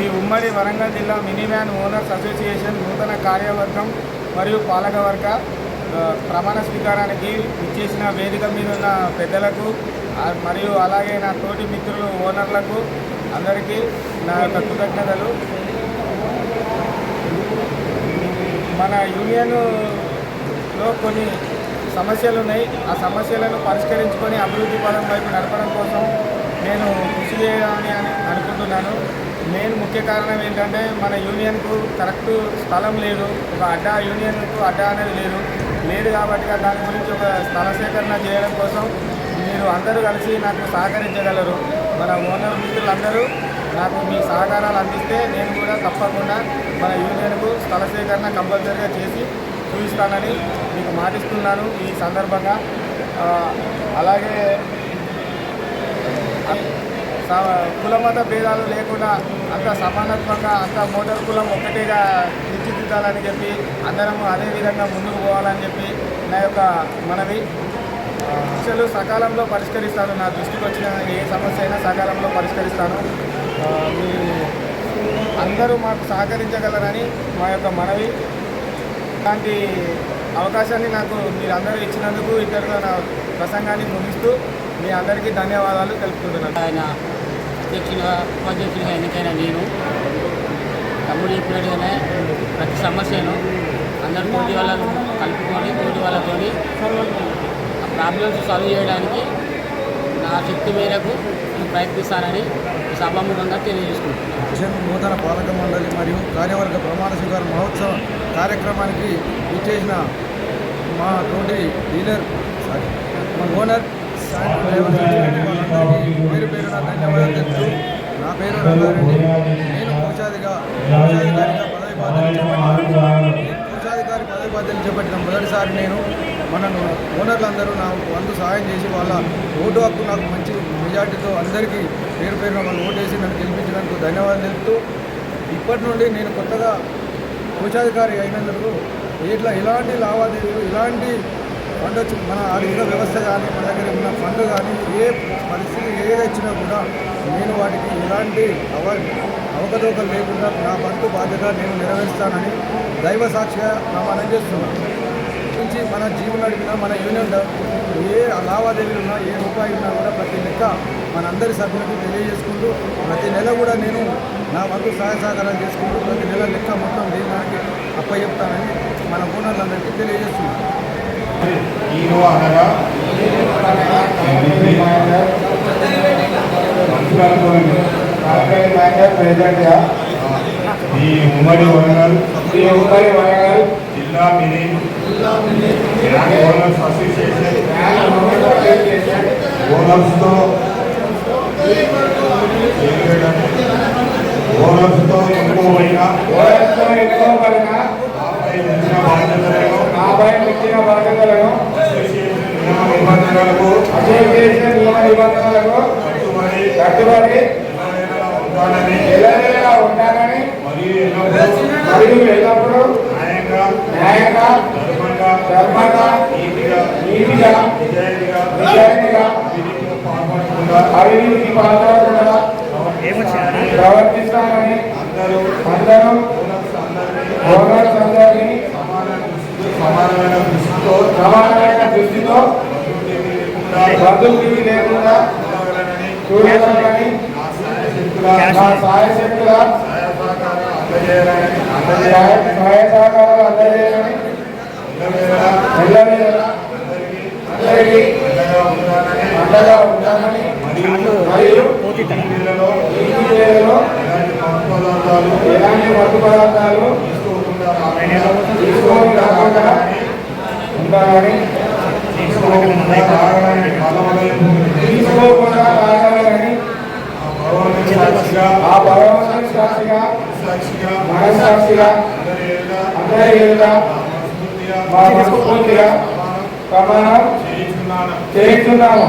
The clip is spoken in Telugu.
ది ఉమ్మడి వరంగల్ జిల్లా మినీ వ్యాన్ ఓనర్స్ అసోసియేషన్ నూతన కార్యవర్గం మరియు పాలకవర్గ ప్రమాణ స్వీకారానికి ఇచ్చేసిన వేదిక మీద ఉన్న పెద్దలకు మరియు అలాగే నా తోటి మిత్రులు ఓనర్లకు అందరికీ నా యొక్క కృతజ్ఞతలు. మన యూనియన్లో కొన్ని సమస్యలు ఉన్నాయి ఆ సమస్యలను పరిష్కరించుకొని అభివృద్ధి పదం వైపు నడపడం కోసం నేను కృషి చేయాలని అనుకుంటున్నాను. మెయిన్ ముఖ్య కారణం ఏంటంటే మన యూనియన్కు కరెక్ట్ స్థలం లేదు. ఒక అడ్డా యూనియన్కు అడ్డా అనేది లేదు. లేదు కాబట్టి దాని గురించి ఒక స్థల సేకరణ చేయడం కోసం మీరు అందరూ కలిసి నాకు సహకరించగలరు. మన ఓనర్ మిత్రులందరూ నాకు మీ సహకారాలు అందిస్తే నేను కూడా తప్పకుండా మన యూనియన్కు స్థల సేకరణ కంపల్సరీగా చేసి చూపిస్తానని మీకు మాటిస్తున్నాను ఈ సందర్భంగా. అలాగే కులమత భేదాలు లేకుండా అంత సమానత్వంగా అంత మోటార్ కులం ఒకటిగా తీర్చిదిద్దాలని చెప్పి అందరం అదే విధంగా ముందుకు పోవాలని చెప్పి నా యొక్క మనవి. సమస్యలు సకాలంలో పరిష్కరిస్తాను నా దృష్టికి వచ్చిన ఏ సమస్య అయినా సకాలంలో పరిష్కరిస్తాను. మీ అందరూ మాకు సహకరించగలరని మా యొక్క మనవి. ఇలాంటి అవకాశాన్ని నాకు మీరందరూ ఇచ్చినందుకు ఇద్దరు నా ప్రసంగాన్ని ముగిస్తూ మీ అందరికీ ధన్యవాదాలు తెలుపుకుంటున్నాను. ఆయన అధ్యక్షునిగా ఉపాధ్యక్షులుగా ఎన్నికైన నేను. తమ్ముడు చెప్పినట్టుగానే ప్రతి సమస్యను అందరూ తోటి వాళ్ళను కలుపుకొని తోటి వాళ్ళతో ఆ ప్రాబ్లమ్స్ సాల్వ్ చేయడానికి నా శక్తి మేరకు నేను ప్రయత్నిస్తానని సభాముఖంగా తెలియజేసుకుంటున్నాను. నూతన పాలక మండలి మరియు కార్యవర్గ ప్రమాణ స్వీకార మహోత్సవ కార్యక్రమానికి విచ్చేసిన మా తోటి డీలర్ సారీ మా ఓనర్ సాయి డ్రైవర్ వాళ్ళందరికీ పేరు పేరున ధన్యవాదాలు తెలుపుతూ నా పేరు రంగారెడ్డి నేను కోశాధిగా కోశాధికారిగా పదవి బాధ్యతలు చేపట్టాను కోశాధికారి పదవి బాధ్యతలు చేపట్టిన మొదటిసారి నేను మన ఓనర్లందరూ నా వంతు సహాయం చేసి వాళ్ళ ఓటు హక్కు నాకు మంచి మెజార్టీతో అందరికీ పేరు పేరున వాళ్ళు ఓటేసి నన్ను గెలిపించినందుకు ధన్యవాదాలు తెలుపుతూ ఇప్పటి నుండి నేను కొత్తగా కోశాధికారి అయినందుకు ఇట్లా ఎలాంటి లావాదేవీలు ఇలాంటి ఫండ్ వచ్చి మన ఆర్థిక వ్యవస్థ కానీ మన దగ్గర ఉన్న ఫండ్ కానీ ఏ పరిస్థితి ఏది వచ్చినా కూడా నేను వాటికి ఎలాంటి అవ అవకతవకలు లేకుండా నా బంధు బాధ్యత నేను నెరవేరుస్తానని దైవ సాక్షిగా ప్రమాణం చేస్తున్నాను. నుంచి మన జీవన నడిపిన మన యూనియన్ ఏ లావాదేవీలు ఉన్నా ఏ రూపాయి ఉన్నా కూడా ప్రతి లెక్క మనందరి సభ్యులకు తెలియజేసుకుంటూ ప్రతి నెల కూడా నేను నా వంతు సహాయ సహకారాలు చేసుకుంటూ ప్రతి నెల లెక్క మొత్తం దీనికి అప్పచెప్తానని మన ఓనర్లందరికీ తెలియజేస్తున్నాను. హీరో అనగా ప్రెసిడెంట్గా ఈ ఉమ్మడి వరంగల్ ఈ ఉమ్మడి వరంగల్ జిల్లా మినీ ఓనర్స్ అసోసియేషన్ ఓనర్స్తో ఓనర్స్తో ఎన్నుకోబడిన ఓనర్స్తో ఎన్నుకోబడిన ఆపై ఇచ్చిన బాధ్యతలను నాపై ఇచ్చిన బాధ్యతలను నిబంధనలకు అసోసియేషన్ నియమ నిబంధనలకు కట్టుబడి ఎల్లవేళలా ఉంటానని మరియు ఎల్లప్పుడూ న్యాయంగా ధర్మంగా నీతిగా నిజాయితీగా అవినీతికి పాల్పడకుండా ప్రవర్తిస్తానని అందరూ అందరూ ఓనర్స్ అందరినీ ఓనర్స్ అందరినీ సమాన దృష్టితో సమానమైన దృష్టితో సమానమైన దృష్టితో లేకుండా బంధువుకి లేకుండా చూడాలని నా సాయశక్తుల సహాయ సహకారాలు అందజేయాలని అందరికీ అండగా మరియు ఎలాంటి మత్తు పదార్థాలు తీసుకోకుండా రాకుండా తీసుకొని తీసుకోకుండా కారణాన్ని తీసుకోకుండా కారణాలని ఆ భగవంతుని సాక్షిగా ఆ భగవంతుని సాక్షిగా సాక్షిగా అందరి ఎదుట మా మనస్ఫూర్తిగా ప్రమాణం చేయించున్నాను